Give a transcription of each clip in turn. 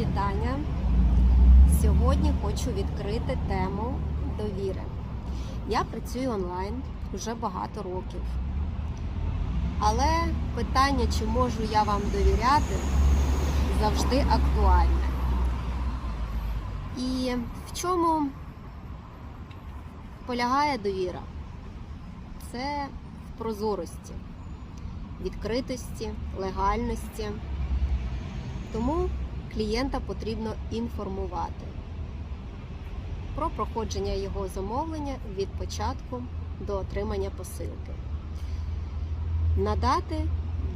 вітання. Сьогодні хочу відкрити тему довіри. Я працюю онлайн вже багато років. Але питання, чи можу я вам довіряти, завжди актуальне. І в чому полягає довіра? Це в прозорості, відкритості, легальності. Тому клієнта потрібно інформувати про проходження його замовлення від початку до отримання посилки. Надати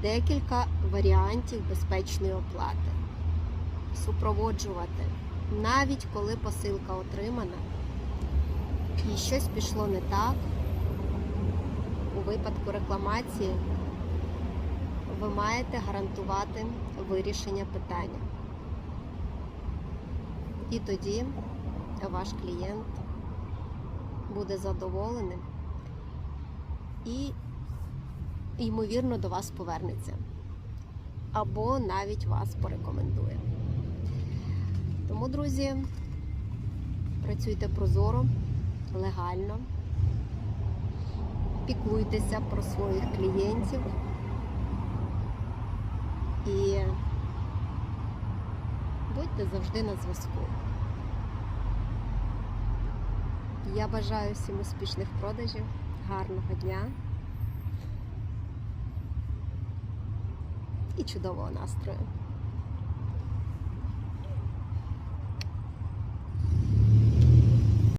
декілька варіантів безпечної оплати, супроводжувати, навіть коли посилка отримана і щось пішло не так. У випадку рекламації ви маєте гарантувати вирішення питання. І тоді ваш клієнт буде задоволений і, ймовірно, до вас повернеться. Або навіть вас порекомендує. Тому, друзі, працюйте прозоро, легально, піклуйтеся про своїх клієнтів. І будьте завжди на зв'язку. Я бажаю всім успішних продажів, гарного дня і чудового настрою.